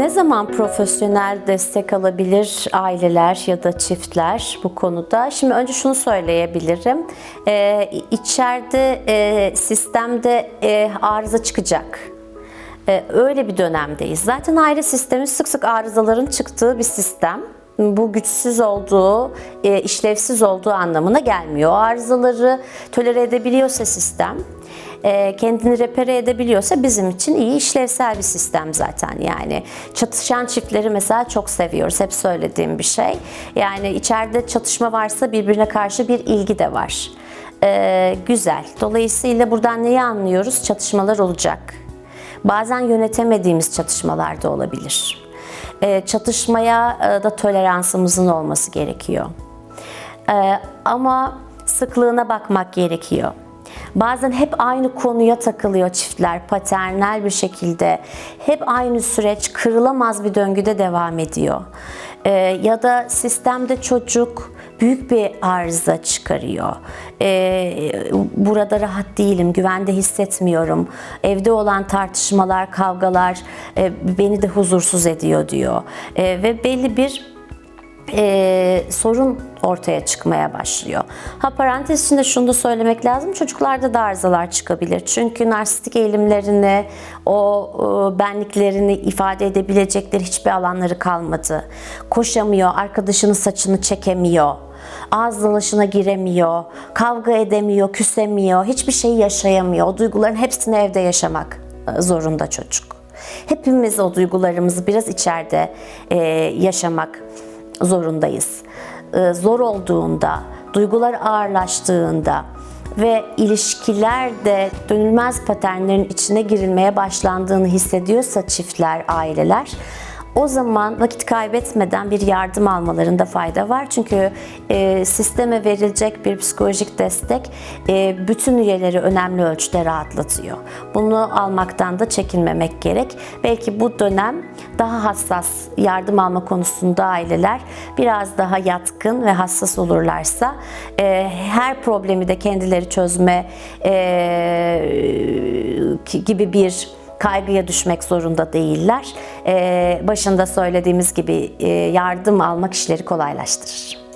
Ne zaman profesyonel destek alabilir aileler ya da çiftler bu konuda? Şimdi önce şunu söyleyebilirim. Ee, içeride e, sistemde e, arıza çıkacak. Ee, öyle bir dönemdeyiz. Zaten aile sistemi sık sık arızaların çıktığı bir sistem. Bu güçsüz olduğu, e, işlevsiz olduğu anlamına gelmiyor. O arızaları tolere edebiliyorsa sistem, kendini repere edebiliyorsa bizim için iyi işlevsel bir sistem zaten yani. Çatışan çiftleri mesela çok seviyoruz. Hep söylediğim bir şey. Yani içeride çatışma varsa birbirine karşı bir ilgi de var. E, güzel. Dolayısıyla buradan neyi anlıyoruz? Çatışmalar olacak. Bazen yönetemediğimiz çatışmalar da olabilir. E, çatışmaya e, da toleransımızın olması gerekiyor. E, ama sıklığına bakmak gerekiyor. Bazen hep aynı konuya takılıyor çiftler paternel bir şekilde. Hep aynı süreç kırılamaz bir döngüde devam ediyor. Ee, ya da sistemde çocuk büyük bir arıza çıkarıyor. Ee, burada rahat değilim, güvende hissetmiyorum. Evde olan tartışmalar, kavgalar e, beni de huzursuz ediyor diyor. E, ve belli bir e, sorun ortaya çıkmaya başlıyor. Ha parantez içinde şunu da söylemek lazım. Çocuklarda da arızalar çıkabilir. Çünkü narsistik eğilimlerini, o e, benliklerini ifade edebilecekleri hiçbir alanları kalmadı. Koşamıyor, arkadaşının saçını çekemiyor. Ağız dalaşına giremiyor, kavga edemiyor, küsemiyor, hiçbir şey yaşayamıyor. O duyguların hepsini evde yaşamak e, zorunda çocuk. Hepimiz o duygularımızı biraz içeride e, yaşamak zorundayız. Ee, zor olduğunda, duygular ağırlaştığında ve ilişkilerde dönülmez paternlerin içine girilmeye başlandığını hissediyorsa çiftler, aileler o zaman vakit kaybetmeden bir yardım almalarında fayda var. Çünkü e, sisteme verilecek bir psikolojik destek e, bütün üyeleri önemli ölçüde rahatlatıyor. Bunu almaktan da çekinmemek gerek. Belki bu dönem daha hassas yardım alma konusunda aileler biraz daha yatkın ve hassas olurlarsa e, her problemi de kendileri çözme e, gibi bir kaygıya düşmek zorunda değiller. Ee, başında söylediğimiz gibi e, yardım almak işleri kolaylaştırır.